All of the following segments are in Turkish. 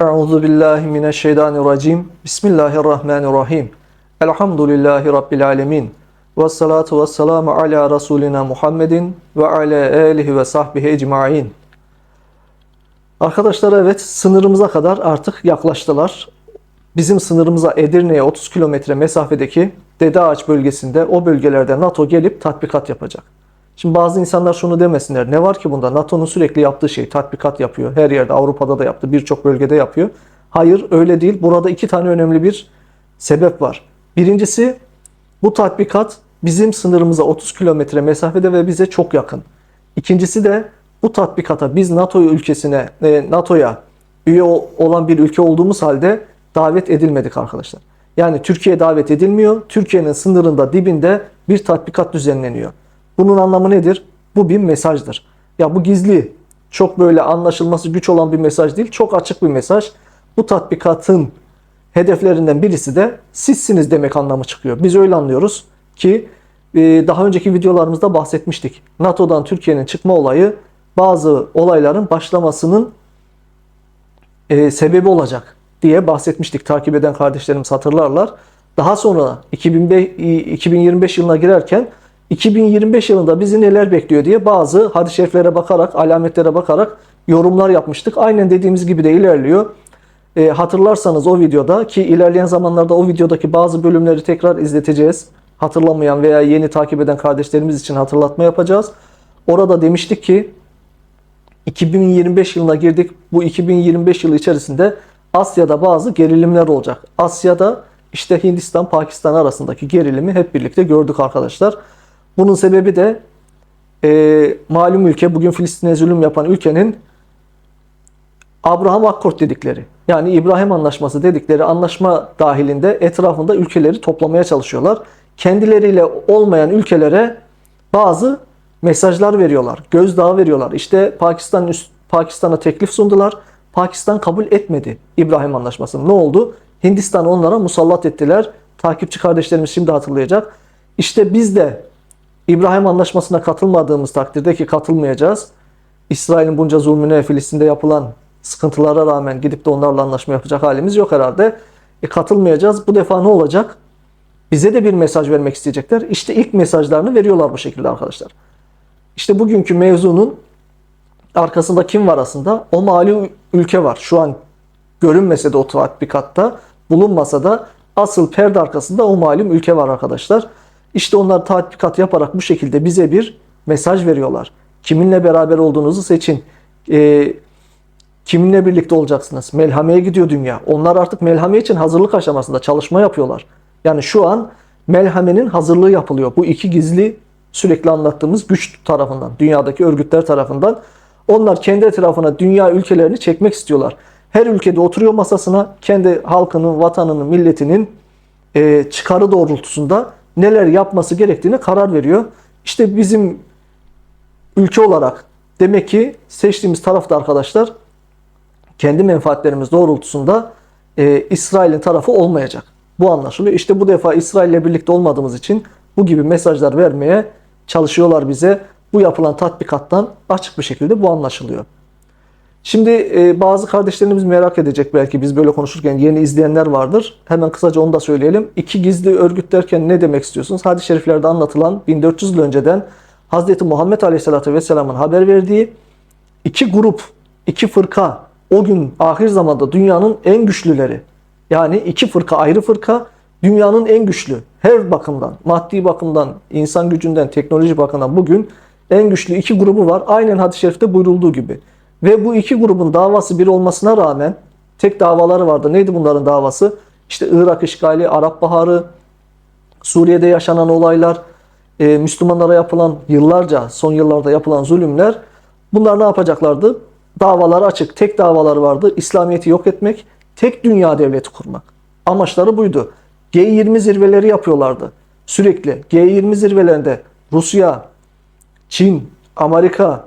Euzu billahi mineşşeytanirracim. Bismillahirrahmanirrahim. Elhamdülillahi rabbil alamin. Ves salatu vesselamu ala rasulina Muhammedin ve ala alihi ve sahbihi ecmaîn. Arkadaşlar evet sınırımıza kadar artık yaklaştılar. Bizim sınırımıza Edirne'ye 30 kilometre mesafedeki Dede Ağaç bölgesinde o bölgelerde NATO gelip tatbikat yapacak. Şimdi bazı insanlar şunu demesinler. Ne var ki bunda? NATO'nun sürekli yaptığı şey tatbikat yapıyor. Her yerde Avrupa'da da yaptı. Birçok bölgede yapıyor. Hayır öyle değil. Burada iki tane önemli bir sebep var. Birincisi bu tatbikat bizim sınırımıza 30 kilometre mesafede ve bize çok yakın. İkincisi de bu tatbikata biz NATO ülkesine, e, NATO'ya üye olan bir ülke olduğumuz halde davet edilmedik arkadaşlar. Yani Türkiye davet edilmiyor. Türkiye'nin sınırında dibinde bir tatbikat düzenleniyor. Bunun anlamı nedir? Bu bir mesajdır. Ya bu gizli, çok böyle anlaşılması güç olan bir mesaj değil, çok açık bir mesaj. Bu tatbikatın hedeflerinden birisi de sizsiniz demek anlamı çıkıyor. Biz öyle anlıyoruz ki e, daha önceki videolarımızda bahsetmiştik. NATO'dan Türkiye'nin çıkma olayı bazı olayların başlamasının e, sebebi olacak diye bahsetmiştik. Takip eden kardeşlerimiz hatırlarlar. Daha sonra 2005, 2025 yılına girerken 2025 yılında bizi neler bekliyor diye bazı hadis-i şeriflere bakarak, alametlere bakarak yorumlar yapmıştık. Aynen dediğimiz gibi de ilerliyor. E, hatırlarsanız o videoda ki ilerleyen zamanlarda o videodaki bazı bölümleri tekrar izleteceğiz. Hatırlamayan veya yeni takip eden kardeşlerimiz için hatırlatma yapacağız. Orada demiştik ki 2025 yılına girdik. Bu 2025 yılı içerisinde Asya'da bazı gerilimler olacak. Asya'da işte Hindistan Pakistan arasındaki gerilimi hep birlikte gördük arkadaşlar. Bunun sebebi de e, malum ülke bugün Filistin'e zulüm yapan ülkenin Abraham Akkord dedikleri yani İbrahim Anlaşması dedikleri anlaşma dahilinde etrafında ülkeleri toplamaya çalışıyorlar. Kendileriyle olmayan ülkelere bazı mesajlar veriyorlar. Gözdağı veriyorlar. İşte Pakistan Pakistan'a teklif sundular. Pakistan kabul etmedi İbrahim Anlaşması'nı. Ne oldu? Hindistan onlara musallat ettiler. Takipçi kardeşlerimiz şimdi hatırlayacak. İşte biz de İbrahim Anlaşması'na katılmadığımız takdirde ki katılmayacağız. İsrail'in bunca zulmüne Filistin'de yapılan sıkıntılara rağmen gidip de onlarla anlaşma yapacak halimiz yok herhalde. E, katılmayacağız. Bu defa ne olacak? Bize de bir mesaj vermek isteyecekler. İşte ilk mesajlarını veriyorlar bu şekilde arkadaşlar. İşte bugünkü mevzunun arkasında kim var aslında? O mali ülke var. Şu an görünmese de o tatbikatta, bulunmasa da asıl perde arkasında o malum ülke var arkadaşlar. İşte onlar tatbikat yaparak bu şekilde bize bir mesaj veriyorlar. Kiminle beraber olduğunuzu seçin. E, kiminle birlikte olacaksınız? Melhameye gidiyor dünya. Onlar artık melhame için hazırlık aşamasında çalışma yapıyorlar. Yani şu an melhamenin hazırlığı yapılıyor. Bu iki gizli sürekli anlattığımız güç tarafından, dünyadaki örgütler tarafından. Onlar kendi etrafına dünya ülkelerini çekmek istiyorlar. Her ülkede oturuyor masasına kendi halkının, vatanının, milletinin e, çıkarı doğrultusunda neler yapması gerektiğini karar veriyor. İşte bizim ülke olarak demek ki seçtiğimiz tarafta arkadaşlar kendi menfaatlerimiz doğrultusunda e, İsrail'in tarafı olmayacak. Bu anlaşılıyor. İşte bu defa İsrail ile birlikte olmadığımız için bu gibi mesajlar vermeye çalışıyorlar bize. Bu yapılan tatbikattan açık bir şekilde bu anlaşılıyor. Şimdi e, bazı kardeşlerimiz merak edecek belki biz böyle konuşurken yeni izleyenler vardır. Hemen kısaca onu da söyleyelim. İki gizli örgüt derken ne demek istiyorsunuz? Hadis-i şeriflerde anlatılan 1400 yıl önceden Hz. Muhammed Aleyhisselatü Vesselam'ın haber verdiği iki grup, iki fırka o gün ahir zamanda dünyanın en güçlüleri. Yani iki fırka ayrı fırka dünyanın en güçlü her bakımdan, maddi bakımdan, insan gücünden, teknoloji bakımından bugün en güçlü iki grubu var. Aynen hadis-i şerifte buyurulduğu gibi. Ve bu iki grubun davası bir olmasına rağmen tek davaları vardı. Neydi bunların davası? İşte Irak işgali, Arap Baharı, Suriye'de yaşanan olaylar, e, Müslümanlara yapılan yıllarca, son yıllarda yapılan zulümler. Bunlar ne yapacaklardı? Davaları açık. Tek davaları vardı. İslamiyet'i yok etmek, tek dünya devleti kurmak. Amaçları buydu. G20 zirveleri yapıyorlardı. Sürekli G20 zirvelerinde Rusya, Çin, Amerika,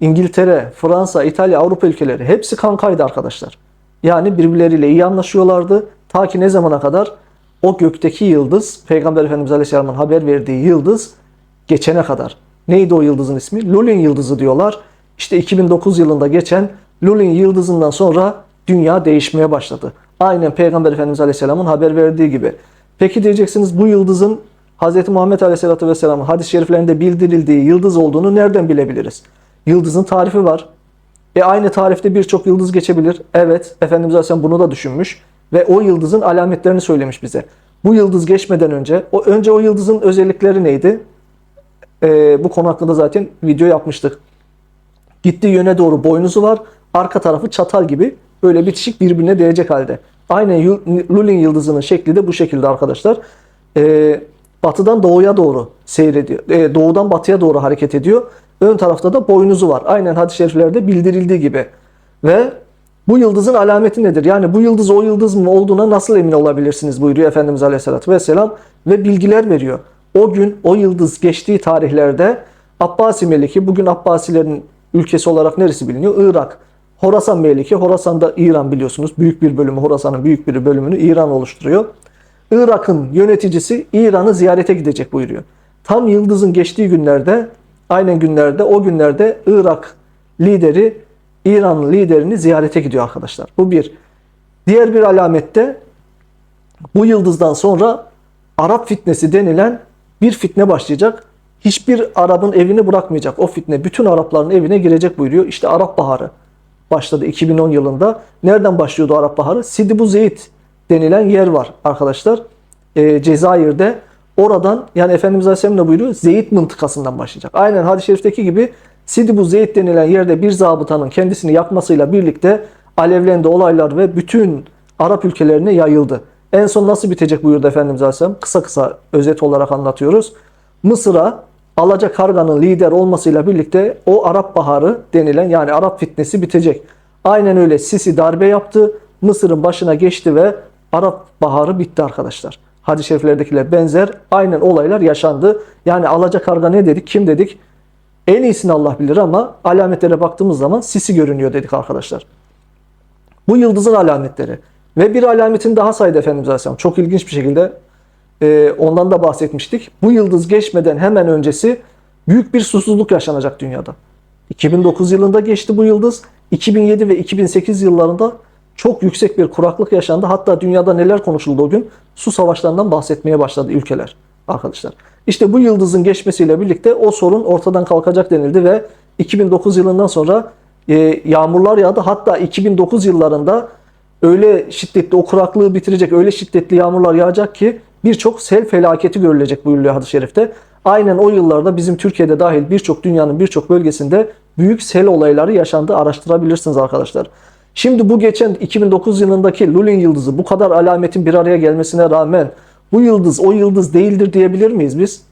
İngiltere, Fransa, İtalya, Avrupa ülkeleri hepsi kankaydı arkadaşlar. Yani birbirleriyle iyi anlaşıyorlardı. Ta ki ne zamana kadar? O gökteki yıldız, Peygamber Efendimiz Aleyhisselam'ın haber verdiği yıldız geçene kadar. Neydi o yıldızın ismi? Lulin yıldızı diyorlar. İşte 2009 yılında geçen Lulin yıldızından sonra dünya değişmeye başladı. Aynen Peygamber Efendimiz Aleyhisselam'ın haber verdiği gibi. Peki diyeceksiniz bu yıldızın Hz. Muhammed Aleyhisselatü Vesselam'ın hadis-i şeriflerinde bildirildiği yıldız olduğunu nereden bilebiliriz? Yıldızın tarifi var. E aynı tarifte birçok yıldız geçebilir. Evet, Efendimiz Aleyhisselam bunu da düşünmüş ve o yıldızın alametlerini söylemiş bize. Bu yıldız geçmeden önce, o önce o yıldızın özellikleri neydi? E, bu konu hakkında zaten video yapmıştık. Gittiği yöne doğru boynuzu var. Arka tarafı çatal gibi böyle bitişik birbirine değecek halde. Aynen Lulin yıldızının şekli de bu şekilde arkadaşlar. Ee, batıdan doğuya doğru seyrediyor. Ee, doğudan batıya doğru hareket ediyor. Ön tarafta da boynuzu var. Aynen hadis-i şeriflerde bildirildiği gibi. Ve bu yıldızın alameti nedir? Yani bu yıldız o yıldız mı olduğuna nasıl emin olabilirsiniz buyuruyor Efendimiz Aleyhisselatü Vesselam. Ve bilgiler veriyor. O gün o yıldız geçtiği tarihlerde Abbasi Meliki, bugün Abbasilerin ülkesi olarak neresi biliniyor? Irak. Horasan Meliki, Horasan'da İran biliyorsunuz. Büyük bir bölümü, Horasan'ın büyük bir bölümünü İran oluşturuyor. Irak'ın yöneticisi İran'ı ziyarete gidecek buyuruyor. Tam yıldızın geçtiği günlerde, aynen günlerde, o günlerde Irak lideri, İran liderini ziyarete gidiyor arkadaşlar. Bu bir. Diğer bir alamette bu yıldızdan sonra Arap fitnesi denilen bir fitne başlayacak. Hiçbir Arap'ın evini bırakmayacak. O fitne bütün Arapların evine girecek buyuruyor. İşte Arap Baharı başladı 2010 yılında. Nereden başlıyordu Arap Baharı? Sidi bu Zeyt denilen yer var arkadaşlar. Ee, Cezayir'de. Oradan yani Efendimiz Aleyhisselam ne buyuruyor? Zeyt mıntıkasından başlayacak. Aynen hadis-i şerifteki gibi Sidi bu Zeyt denilen yerde bir zabıtanın kendisini yakmasıyla birlikte alevlendi olaylar ve bütün Arap ülkelerine yayıldı. En son nasıl bitecek buyurdu Efendimiz Aleyhisselam? Kısa kısa özet olarak anlatıyoruz. Mısır'a Alaca Karga'nın lider olmasıyla birlikte o Arap Baharı denilen yani Arap fitnesi bitecek. Aynen öyle Sisi darbe yaptı. Mısır'ın başına geçti ve Arap Baharı bitti arkadaşlar. Hadis-i şeriflerdekiler benzer aynen olaylar yaşandı. Yani Alaca Karga ne dedik? Kim dedik? En iyisini Allah bilir ama alametlere baktığımız zaman Sisi görünüyor dedik arkadaşlar. Bu yıldızın alametleri. Ve bir alametin daha saydı Efendimiz Aleyhisselam. Çok ilginç bir şekilde e, ondan da bahsetmiştik. Bu yıldız geçmeden hemen öncesi büyük bir susuzluk yaşanacak dünyada. 2009 yılında geçti bu yıldız. 2007 ve 2008 yıllarında çok yüksek bir kuraklık yaşandı. Hatta dünyada neler konuşuldu o gün? Su savaşlarından bahsetmeye başladı ülkeler arkadaşlar. İşte bu yıldızın geçmesiyle birlikte o sorun ortadan kalkacak denildi ve 2009 yılından sonra e, yağmurlar yağdı. Hatta 2009 yıllarında öyle şiddetli o kuraklığı bitirecek öyle şiddetli yağmurlar yağacak ki birçok sel felaketi görülecek buyuruyor hadis-i şerifte. Aynen o yıllarda bizim Türkiye'de dahil birçok dünyanın birçok bölgesinde büyük sel olayları yaşandı. Araştırabilirsiniz arkadaşlar. Şimdi bu geçen 2009 yılındaki Lulin yıldızı bu kadar alametin bir araya gelmesine rağmen bu yıldız o yıldız değildir diyebilir miyiz biz?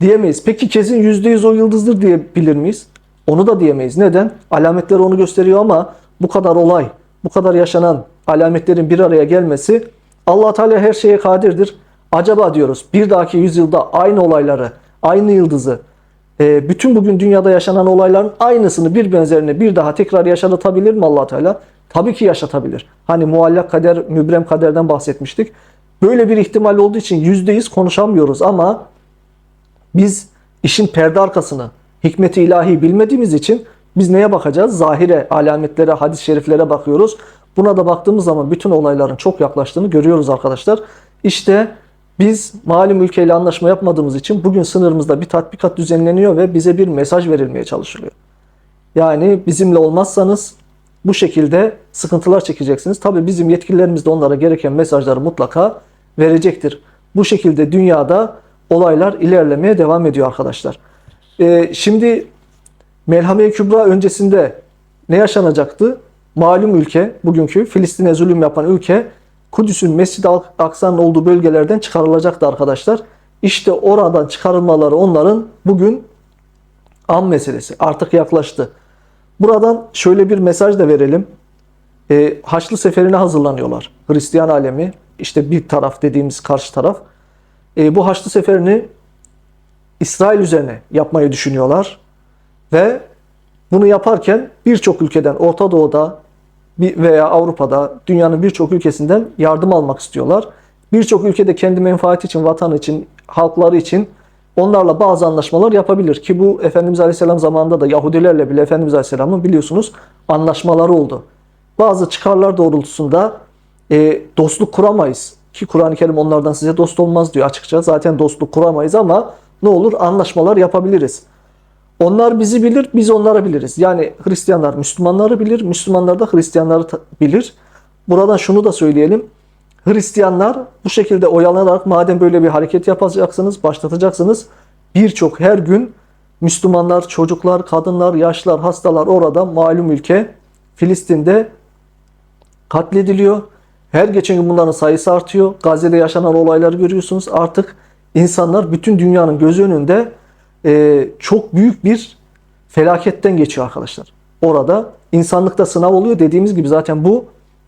Diyemeyiz. Peki kesin %100 o yıldızdır diyebilir miyiz? Onu da diyemeyiz. Neden? Alametler onu gösteriyor ama bu kadar olay, bu kadar yaşanan alametlerin bir araya gelmesi allah Teala her şeye kadirdir. Acaba diyoruz bir dahaki yüzyılda aynı olayları, aynı yıldızı, e, bütün bugün dünyada yaşanan olayların aynısını bir benzerini bir daha tekrar yaşatabilir mi allah Teala? Tabii ki yaşatabilir. Hani muallak kader, mübrem kaderden bahsetmiştik. Böyle bir ihtimal olduğu için yüzdeyiz konuşamıyoruz ama biz işin perde arkasını, hikmeti ilahi bilmediğimiz için biz neye bakacağız? Zahire, alametlere, hadis-i şeriflere bakıyoruz. Buna da baktığımız zaman bütün olayların çok yaklaştığını görüyoruz arkadaşlar. İşte biz malum ülkeyle anlaşma yapmadığımız için bugün sınırımızda bir tatbikat düzenleniyor ve bize bir mesaj verilmeye çalışılıyor. Yani bizimle olmazsanız bu şekilde sıkıntılar çekeceksiniz. Tabi bizim yetkililerimiz de onlara gereken mesajları mutlaka verecektir. Bu şekilde dünyada olaylar ilerlemeye devam ediyor arkadaşlar. Ee, şimdi Melhame-i Kübra öncesinde ne yaşanacaktı? Malum ülke, bugünkü Filistin'e zulüm yapan ülke Kudüs'ün Mescid-i Aksa'nın olduğu bölgelerden çıkarılacaktı arkadaşlar. İşte oradan çıkarılmaları onların bugün an meselesi. Artık yaklaştı. Buradan şöyle bir mesaj da verelim. E, Haçlı Seferi'ne hazırlanıyorlar. Hristiyan alemi, işte bir taraf dediğimiz karşı taraf. E, bu Haçlı Seferi'ni İsrail üzerine yapmayı düşünüyorlar. Ve bunu yaparken birçok ülkeden Orta Doğu'da veya Avrupa'da dünyanın birçok ülkesinden yardım almak istiyorlar. Birçok ülkede kendi menfaati için, vatan için, halkları için onlarla bazı anlaşmalar yapabilir. Ki bu Efendimiz Aleyhisselam zamanında da Yahudilerle bile Efendimiz Aleyhisselam'ın biliyorsunuz anlaşmaları oldu. bazı çıkarlar doğrultusunda e, dostluk kuramayız. Ki Kur'an-ı Kerim onlardan size dost olmaz diyor açıkça. Zaten dostluk kuramayız ama ne olur anlaşmalar yapabiliriz. Onlar bizi bilir, biz onlara biliriz. Yani Hristiyanlar Müslümanları bilir, Müslümanlar da Hristiyanları bilir. Buradan şunu da söyleyelim. Hristiyanlar bu şekilde oyalanarak madem böyle bir hareket yapacaksınız, başlatacaksınız birçok her gün Müslümanlar, çocuklar, kadınlar, yaşlılar, hastalar orada malum ülke Filistin'de katlediliyor. Her geçen gün bunların sayısı artıyor. Gazze'de yaşanan olayları görüyorsunuz. Artık insanlar bütün dünyanın gözü önünde e, çok büyük bir felaketten geçiyor arkadaşlar. Orada insanlıkta sınav oluyor. Dediğimiz gibi zaten bu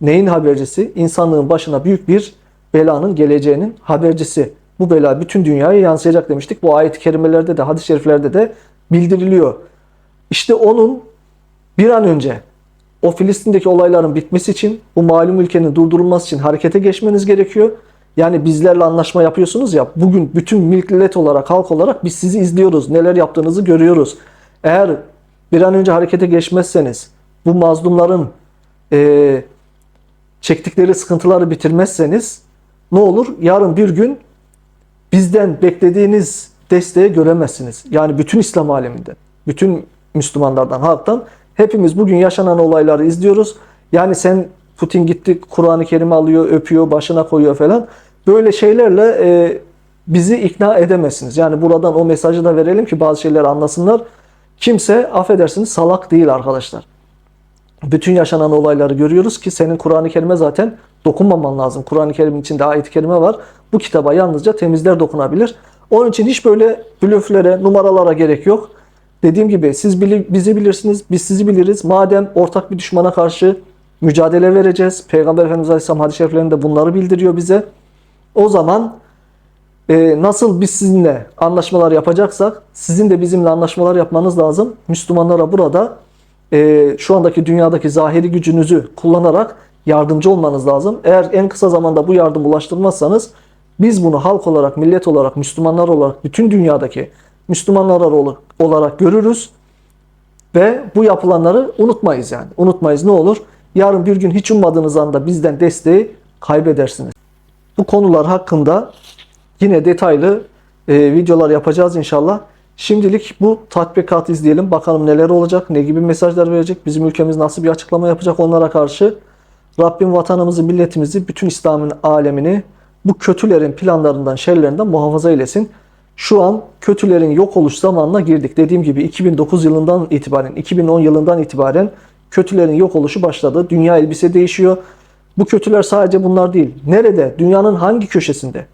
neyin habercisi? İnsanlığın başına büyük bir belanın geleceğinin habercisi. Bu bela bütün dünyaya yansıyacak demiştik. Bu ayet-i kerimelerde de hadis-i şeriflerde de bildiriliyor. İşte onun bir an önce o Filistin'deki olayların bitmesi için, bu malum ülkenin durdurulması için harekete geçmeniz gerekiyor. Yani bizlerle anlaşma yapıyorsunuz ya, bugün bütün millet olarak, halk olarak biz sizi izliyoruz. Neler yaptığınızı görüyoruz. Eğer bir an önce harekete geçmezseniz, bu mazlumların eee, çektikleri sıkıntıları bitirmezseniz ne olur? Yarın bir gün bizden beklediğiniz desteği göremezsiniz. Yani bütün İslam aleminden, bütün Müslümanlardan, halktan hepimiz bugün yaşanan olayları izliyoruz. Yani sen Putin gitti Kur'an-ı Kerim'i alıyor, öpüyor, başına koyuyor falan. Böyle şeylerle e, bizi ikna edemezsiniz. Yani buradan o mesajı da verelim ki bazı şeyleri anlasınlar. Kimse affedersiniz salak değil arkadaşlar. Bütün yaşanan olayları görüyoruz ki senin Kur'an-ı Kerim'e zaten dokunmaman lazım. Kur'an-ı Kerim'in içinde ayet-i kerime var. Bu kitaba yalnızca temizler dokunabilir. Onun için hiç böyle blöflere, numaralara gerek yok. Dediğim gibi siz bizi bilirsiniz, biz sizi biliriz. Madem ortak bir düşmana karşı mücadele vereceğiz. Peygamber Efendimiz Aleyhisselam hadis-i şeriflerinde bunları bildiriyor bize. O zaman e, nasıl biz sizinle anlaşmalar yapacaksak sizin de bizimle anlaşmalar yapmanız lazım. Müslümanlara burada e, şu andaki dünyadaki zahiri gücünüzü kullanarak yardımcı olmanız lazım. Eğer en kısa zamanda bu yardım ulaştırmazsanız biz bunu halk olarak, millet olarak, Müslümanlar olarak bütün dünyadaki Müslümanlar ol- olarak görürüz ve bu yapılanları unutmayız yani. Unutmayız ne olur? Yarın bir gün hiç ummadığınız anda bizden desteği kaybedersiniz. Bu konular hakkında yine detaylı e, videolar yapacağız inşallah. Şimdilik bu tatbikatı izleyelim. Bakalım neler olacak, ne gibi mesajlar verecek, bizim ülkemiz nasıl bir açıklama yapacak onlara karşı. Rabbim vatanımızı, milletimizi, bütün İslam'ın alemini bu kötülerin planlarından, şerlerinden muhafaza eylesin. Şu an kötülerin yok oluş zamanına girdik. Dediğim gibi 2009 yılından itibaren, 2010 yılından itibaren kötülerin yok oluşu başladı. Dünya elbise değişiyor. Bu kötüler sadece bunlar değil. Nerede? Dünyanın hangi köşesinde?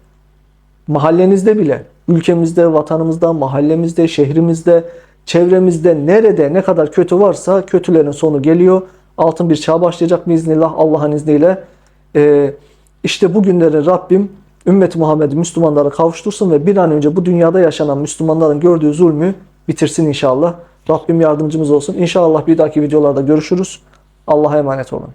mahallenizde bile, ülkemizde, vatanımızda, mahallemizde, şehrimizde, çevremizde nerede ne kadar kötü varsa kötülerin sonu geliyor. Altın bir çağ başlayacak biiznillah Allah'ın izniyle. Ee, işte bu günleri Rabbim ümmeti Muhammed'i Müslümanlara kavuştursun ve bir an önce bu dünyada yaşanan Müslümanların gördüğü zulmü bitirsin inşallah. Rabbim yardımcımız olsun. İnşallah bir dahaki videolarda görüşürüz. Allah'a emanet olun.